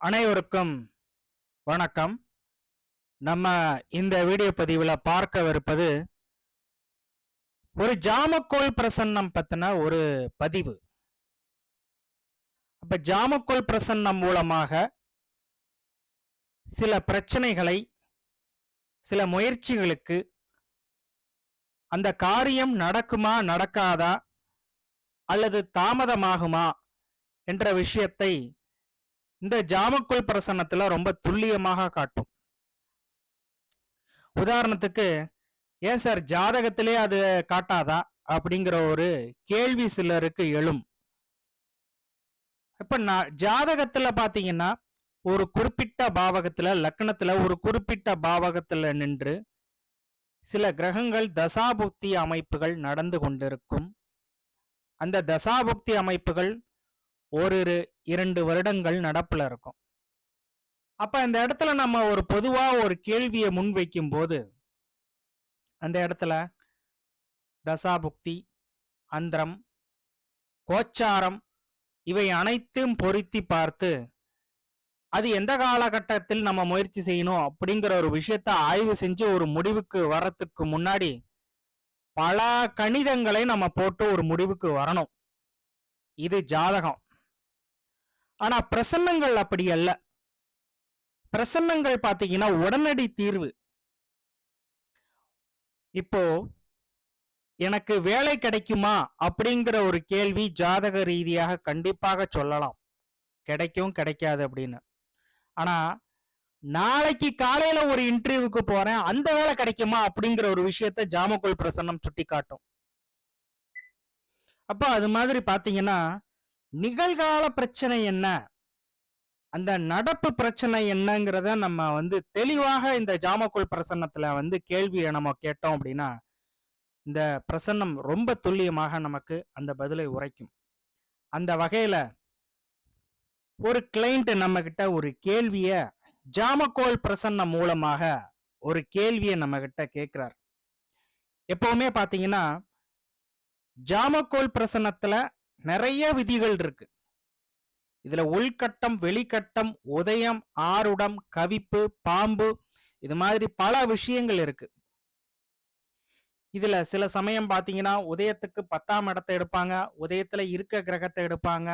அனைவருக்கும் வணக்கம். நம்ம இந்த வீடியோ பதிவில் பார்க்கவிருப்பது ஒரு ஜாமக்கோள் பிரசன்னம் பத்தின ஒரு பதிவு. அப்ப ஜாமக்கோள் பிரசன்னம் மூலமாக சில பிரச்சனைகளை சில முயற்சிகளுக்கு அந்த காரியம் நடக்குமா நடக்காதா அல்லது தாமதமாகுமா என்ற விஷயத்தை இந்த ஜாமக்குள் பிரசன்னத்துல ரொம்ப துல்லியமாக காட்டும். உதாரணத்துக்கு ஏன் சார் ஜாதகத்திலே அது காட்டாதா? அப்படிங்கிற ஒரு கேள்வி சிலருக்கு எழும். இப்ப நான் ஜாதகத்துல பாத்தீங்கன்னா ஒரு குறிப்பிட்ட பாவகத்துல லக்னத்துல ஒரு குறிப்பிட்ட பாவகத்துல நின்று சில கிரகங்கள் தசாபுக்தி அமைப்புகள் நடந்து கொண்டிருக்கும். அந்த தசாபுக்தி அமைப்புகள் ஒரு இரண்டு வருடங்கள் நடப்புல இருக்கும். அப்ப இந்த இடத்துல நம்ம ஒரு பொதுவா ஒரு கேள்வியை முன்வைக்கும் போது அந்த இடத்துல தசாபுக்தி அந்திரம் கோச்சாரம் இவை அனைத்தும் பொருத்தி பார்த்து அது எந்த காலகட்டத்தில் நம்ம முயற்சி செய்யணும் அப்படிங்கிற ஒரு விஷயத்த ஆய்வு செஞ்சு ஒரு முடிவுக்கு வர்றதுக்கு முன்னாடி பல கணிதங்களை நம்ம போட்டு ஒரு முடிவுக்கு வரணும். இது ஜாதகம். ஆனா பிரசன்னங்கள் அப்படி அல்ல. பிரசன்னங்கள் பாத்தீங்கன்னா உடனடி தீர்வு. இப்போ எனக்கு வேலை கிடைக்குமா அப்படிங்கிற ஒரு கேள்வி ஜாதக ரீதியாக கண்டிப்பாக சொல்லலாம். கிடைக்கும் கிடைக்காது அப்படின்னு. ஆனா நாளைக்கு காலையில ஒரு இன்டர்வியூக்கு போறேன் அந்த வேலை கிடைக்குமா அப்படிங்கிற ஒரு விஷயத்த ஜாமக்கோல் பிரசன்னம் சுட்டி காட்டும் அப்போ அது மாதிரி பாத்தீங்கன்னா நிகழ்கால பிரச்சனை என்ன? அந்த நடப்பு பிரச்சனை என்னங்கிறத நம்ம வந்து தெளிவாக இந்த ஜாமக்குள் பிரசன்னத்துல வந்து கேள்வியை நம்ம கேட்டோம் அப்படின்னா இந்த பிரசன்னம் ரொம்ப துல்லியமாக நமக்கு அந்த பதிலை உரைக்கும். அந்த வகையில ஒரு கிளைண்ட் நம்ம கிட்ட ஒரு கேள்விய ஜாமக்கோல் பிரசன்னம் மூலமாக ஒரு கேள்வியை நம்ம கிட்ட கேட்கிறார். எப்பவுமே பாத்தீங்கன்னா ஜாமக்கோல் பிரசன்னத்துல நிறைய விதிகள் இருக்கு. இதுல உள்கட்டம் வெளிக்கட்டம் உதயம் ஆருடம் கவிப்பு பாம்பு இது மாதிரி பல விஷயங்கள் இருக்கு. இதுல சில சமயம் பாத்தீங்கன்னா உதயத்துக்கு பத்தாம் இடத்தை எடுப்பாங்க உதயத்துல இருக்க கிரகத்தை எடுப்பாங்க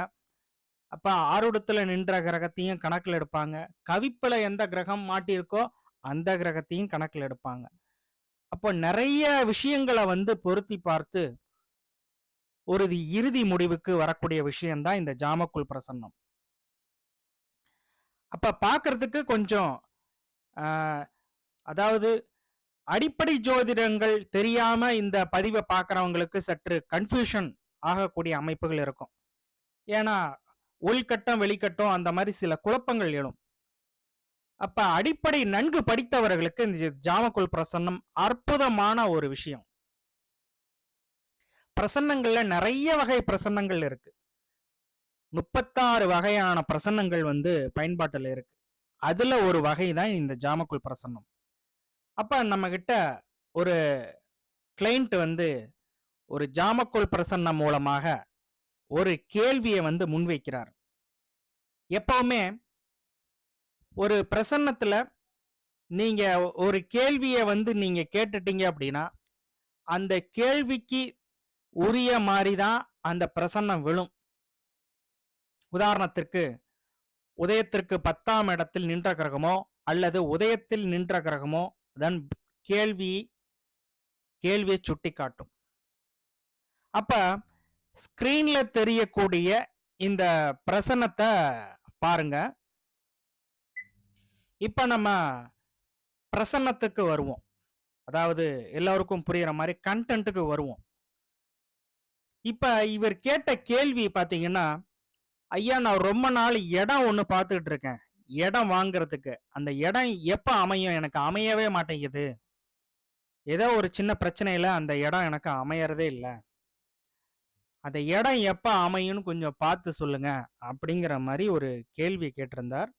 அப்ப ஆருடத்துல நின்ற கிரகத்தையும் கணக்கில் எடுப்பாங்க கவிப்புல எந்த கிரகம் மாட்டியிருக்கோ அந்த கிரகத்தையும் கணக்கில் எடுப்பாங்க. அப்போ நிறைய விஷயங்களை வந்து பொருத்தி பார்த்து ஒரு இறுதி முடிவுக்கு வரக்கூடிய விஷயம்தான் இந்த ஜாமக்குள் பிரசன்னம். அப்ப பார்க்கறதுக்கு கொஞ்சம் அதாவது அடிப்படை ஜோதிடங்கள் தெரியாம இந்த பதிவை பார்க்குறவங்களுக்கு சற்று கன்ஃபியூஷன் ஆகக்கூடிய அமைப்புகள் இருக்கும். ஏன்னா உள்கட்டம் வெளிக்கட்டம் அந்த மாதிரி சில குழப்பங்கள் எழும். அப்ப அடிப்படை நன்கு படித்தவர்களுக்கு இந்த ஜாமக்குள் பிரசன்னம் அற்புதமான ஒரு விஷயம். பிரசன்னங்கள்ல நிறைய வகை பிரசன்னங்கள் இருக்கு. முப்பத்தாறு வகையான பிரசன்னங்கள் வந்து பயன்பாட்டில் இருக்கு. அதுல ஒரு வகை தான் இந்த ஜாமக்குள் பிரசன்னம். அப்ப நம்ம கிட்ட ஒரு கிளைண்ட் வந்து ஒரு ஜாமக்குள் பிரசன்னம் மூலமாக ஒரு கேள்வியை வந்து முன்வைக்கிறார். எப்பவுமே ஒரு பிரசன்னத்தில் நீங்கள் ஒரு கேள்வியை வந்து நீங்கள் கேட்டுட்டீங்க அப்படின்னா அந்த கேள்விக்கு உரிய மாதிரி தான் அந்த பிரசன்னம் விழும். உதாரணத்திற்கு உதயத்திற்கு பத்தாம் இடத்தில் நின்ற கிரகமோ அல்லது உதயத்தில் நின்ற கிரகமோ தன் கேள்வி கேள்வியை சுட்டி காட்டும் அப்ப ஸ்கிரீன்ல தெரியக்கூடிய இந்த பிரசன்னத்தை பாருங்க. இப்ப நம்ம பிரசன்னத்துக்கு வருவோம். அதாவது எல்லோருக்கும் புரியுற மாதிரி கண்டென்ட்டுக்கு வருவோம். இப்ப இவர் கேட்ட கேள்வி பாத்தீங்கன்னா ஐயா நான் ரொம்ப நாள் இடம் ஒன்று பார்த்துக்கிட்டு இருக்கேன். இடம் வாங்குறதுக்கு. அந்த இடம் எப்போ அமையும்? எனக்கு அமையவே மாட்டேங்குது. ஏதோ ஒரு சின்ன பிரச்சனையில அந்த இடம் எனக்கு அமையறதே இல்லை. அந்த இடம் எப்போ அமையும்னு கொஞ்சம் பார்த்து சொல்லுங்க. அப்படிங்கிற மாதிரி ஒரு கேள்வி கேட்டிருந்தார்.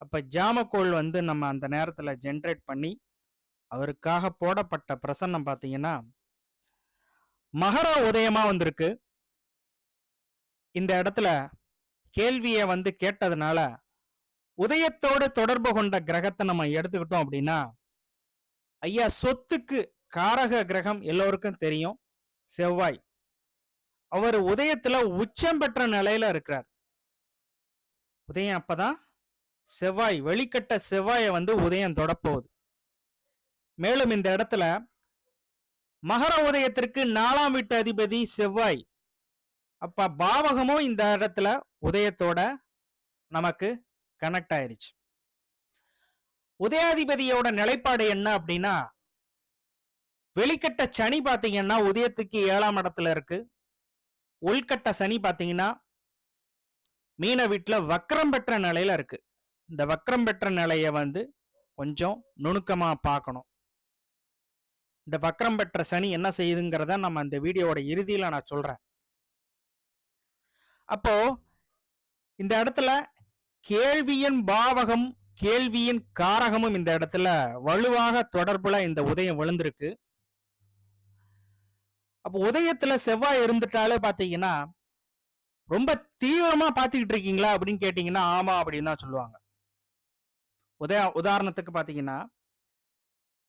அப்போ ஜாமக்கோள் வந்து நம்ம அந்த நேரத்தில் ஜென்ரேட் பண்ணி அவருக்காக போடப்பட்ட பிரசன்னம் பார்த்தீங்கன்னா மகர உதயமா வந்திருக்கு. இந்த இடத்துல கேள்வியை வந்து கேட்டதுனால உதயத்தோடு தொடர்பு கொண்ட கிரகத்தை நம்ம எடுத்துக்கிட்டோம் அப்படின்னா ஐயா சொத்துக்கு காரக கிரகம் எல்லோருக்கும் தெரியும். செவ்வாய். அவர் உதயத்துல உச்சம் பெற்ற நிலையில இருக்கிறார். உதயம் அப்பதான் செவ்வாய் வெளிக்கட்ட செவ்வாயை வந்து உதயம் தொடப்போகுது. மேலும் இந்த இடத்துல மகர உதயத்திற்கு நாலாம் வீட்டு அதிபதி செவ்வாய். அப்ப பாவகமும் இந்த இடத்துல உதயத்தோட நமக்கு கனெக்ட் ஆயிருச்சு. உதயாதிபதியோட நிலைப்பாடு என்ன அப்படின்னா வெளிக்கட்ட சனி பார்த்தீங்கன்னா உதயத்துக்கு ஏழாம் இடத்துல இருக்கு. உள்கட்ட சனி பார்த்தீங்கன்னா மீன வீட்டில் வக்கரம் பெற்ற நிலையில இருக்கு. இந்த வக்கரம் பெற்ற நிலையை வந்து கொஞ்சம் நுணுக்கமா பார்க்கணும். இந்த வக்ரம் பெற்ற சனி என்ன செய்யுதுங்கிறத நம்ம இந்த வீடியோவோட இறுதியில் நான் சொல்கிறேன் அப்போ இந்த இடத்துல கேள்வியின் பாவகம் கேள்வியின் காரகமும் இந்த இடத்துல வலுவாக தொடர்புல இந்த உதயம் விழுந்திருக்கு. அப்போ உதயத்துல செவ்வாய் இருந்துட்டாலே பார்த்தீங்கன்னா ரொம்ப தீவிரமா பார்த்துக்கிட்டு இருக்கீங்களா அப்படின்னு கேட்டீங்கன்னா ஆமா அப்படின்னு தான் சொல்லுவாங்க. உதய உதாரணத்துக்கு பார்த்தீங்கன்னா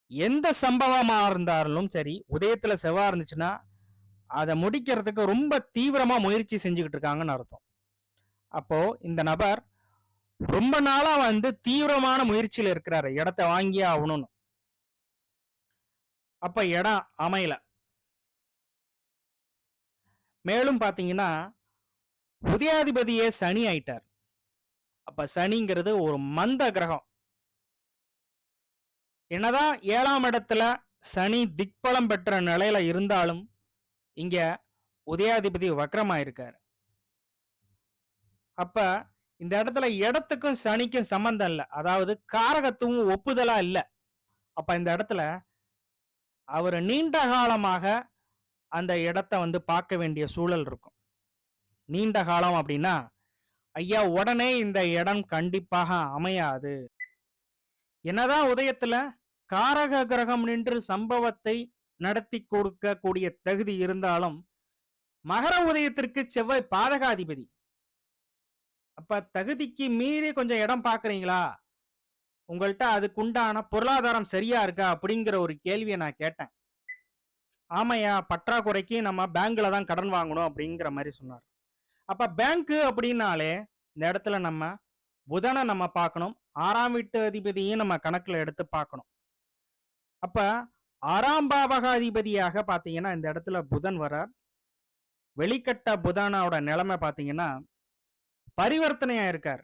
எந்த சம்பவமா இருந்தாலும் சரி உதயத்துல செவ்வாய் இருந்துச்சுன்னா அதை முடிக்கிறதுக்கு ரொம்ப தீவிரமா முயற்சி செஞ்சுக்கிட்டு இருக்காங்கன்னு அர்த்தம். அப்போ இந்த நபர் ரொம்ப நாளா வந்து தீவிரமான முயற்சியில இருக்கிறாரு. இடத்த வாங்கியே ஆகணும்னு. அப்ப இடம் அமையல. மேலும் பாத்தீங்கன்னா உதயாதிபதியே சனி ஆயிட்டார். அப்ப சனிங்கிறது ஒரு மந்த கிரகம். என்னதான் ஏழாம் இடத்துல சனி திக்பலம் பெற்ற நிலையில இருந்தாலும் இங்க உதயாதிபதி வக்ரமாயிருக்கார். அப்ப இந்த இடத்துல இடத்துக்கும் சனிக்கும் சம்பந்தம் இல்லை. அதாவது காரகத்துவம் ஒப்புதலா இல்லை. அப்ப இந்த இடத்துல அவர் நீண்ட காலமாக அந்த இடத்த வந்து பார்க்க வேண்டிய சூழல் இருக்கும். நீண்ட காலம் அப்படின்னா ஐயா உடனே இந்த இடம் கண்டிப்பாக அமையாது. என்னதான் உதயத்துல காரக கிரகம் நின்று சம்பவத்தை நடத்தி கொடுக்கக்கூடிய தகுதி இருந்தாலும் மகர உதயத்திற்கு செவ்வாய் பாதகாதிபதி. அப்ப தகுதிக்கு மீறி கொஞ்சம் இடம் பாக்குறீங்களா? உங்கள்கிட்ட அதுக்குண்டான பொருளாதாரம் சரியா இருக்கா? அப்படிங்கிற ஒரு கேள்வியை நான் கேட்டேன். ஆமையா பற்றாக்குறைக்கு நம்ம பேங்க்ல தான் கடன் வாங்கணும் அப்படிங்கிற மாதிரி சொன்னார். அப்ப பேங்க் அப்படின்னாலே இந்த இடத்துல நம்ம புதனை நம்ம பார்க்கணும் ஆறாம் வீட்டு அதிபதியும் நம்ம கணக்குல எடுத்து பார்க்கணும். அப்ப ஆறாம் பாவகாதிபதியாக பார்த்தீங்கன்னா இந்த இடத்துல புதன் வரார். வெளிக்கட்ட புதனோட நிலைமை பார்த்தீங்கன்னா பரிவர்த்தனையா இருக்கார்.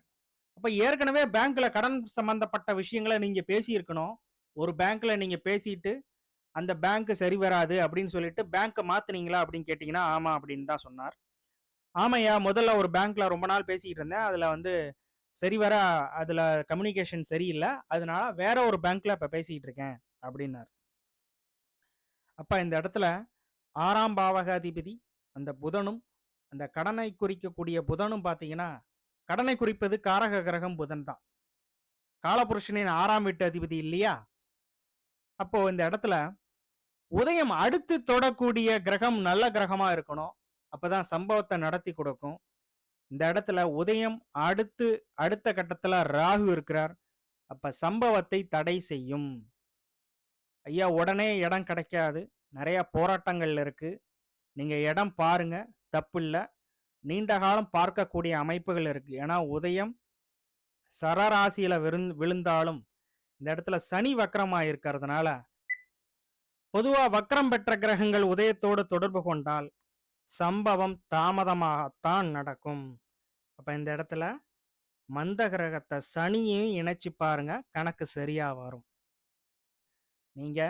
அப்ப ஏற்கனவே பேங்க்ல கடன் சம்பந்தப்பட்ட விஷயங்களை நீங்க பேசியிருக்கணும். ஒரு பேங்க்ல நீங்க பேசிட்டு அந்த பேங்க் சரி வராது அப்படின்னு சொல்லிட்டு பேங்க்கை மாற்றுனீங்களா அப்படின்னு கேட்டீங்கன்னா ஆமா அப்படின்னு தான் சொன்னார். ஆமையா முதல்ல ஒரு பேங்க்ல ரொம்ப நாள் பேசிக்கிட்டு இருந்தேன். அதுல வந்து சரி வர அதில் கம்யூனிகேஷன் சரியில்லை அதனால வேற ஒரு பேங்க்ல இப்போ பேசிக்கிட்டு இருக்கேன் அப்படின்னார். அப்போ இந்த இடத்துல ஆறாம் பாவகாதிபதி அந்த புதனும் அந்த கடனை குறிக்கக்கூடிய புதனும் பார்த்தீங்கன்னா கடனை குறிப்பது காரக கிரகம் புதன் தான். காலபுருஷனின் ஆறாம் வீட்டு அதிபதி இல்லையா? அப்போ இந்த இடத்துல உதயம் அடுத்து தொடக்கூடிய கிரகம் நல்ல கிரகமா இருக்கணும். அப்பதான் சம்பவத்தை நடத்தி கொடுக்கும். இந்த இடத்துல உதயம் அடுத்து அடுத்த கட்டத்தில் ராகு இருக்கிறார். அப்ப சம்பவத்தை தடை செய்யும். ஐயா உடனே இடம் கிடைக்காது. நிறைய போராட்டங்கள் இருக்கு. நீங்க இடம் பாருங்க. தப்பு இல்லை நீண்ட காலம் பார்க்கக்கூடிய அமைப்புகள் இருக்கு. ஏன்னா உதயம் சரராசியில விழுந் விழுந்தாலும் இந்த இடத்துல சனி வக்கரமாக இருக்கிறதுனால பொதுவா வக்கரம் பெற்ற கிரகங்கள் உதயத்தோடு தொடர்பு கொண்டால் சம்பவம் தாமதமாகத்தான் நடக்கும். அப்ப இந்த இடத்துல மந்த கிரகத்தை சனியையும் இணைச்சு பாருங்க கணக்கு சரியா வரும். நீங்க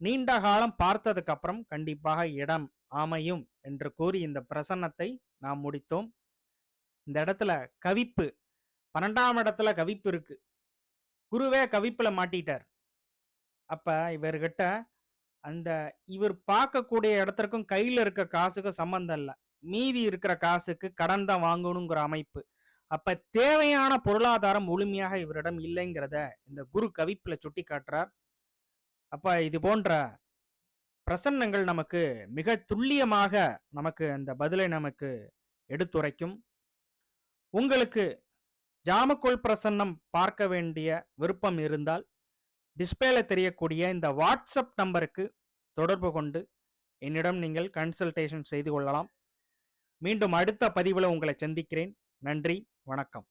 நீண்ட காலம் பார்த்ததுக்கு அப்புறம் கண்டிப்பாக இடம் அமையும் என்று கூறி இந்த பிரசன்னத்தை நாம் முடித்தோம். இந்த இடத்துல கவிப்பு பன்னெண்டாம் இடத்துல கவிப்பு இருக்கு. குருவே கவிப்புல மாட்டிட்டார். அப்ப இவர்கிட்ட அந்த இவர் பார்க்கக்கூடிய இடத்திற்கும் கையில இருக்க காசுக்கும் சம்பந்தம் இல்லை. மீதி இருக்கிற காசுக்கு கடன் தான் வாங்கணுங்கிற அமைப்பு. அப்ப தேவையான பொருளாதாரம் முழுமையாக இவரிடம் இல்லைங்கிறத இந்த குரு கவிப்புல சுட்டி காட்டுறார். அப்ப இது போன்ற பிரசன்னங்கள் நமக்கு மிக துல்லியமாக நமக்கு அந்த பதிலை நமக்கு எடுத்துரைக்கும். உங்களுக்கு ஜாமக்கோள் பிரசன்னம் பார்க்க வேண்டிய விருப்பம் இருந்தால் டிஸ்பிளேல தெரியக்கூடிய இந்த வாட்ஸ்அப் நம்பருக்கு தொடர்பு கொண்டு என்னிடம் நீங்கள் கன்சல்டேஷன் செய்து கொள்ளலாம். மீண்டும் அடுத்த பதிவில் உங்களை சந்திக்கிறேன். நன்றி வணக்கம்.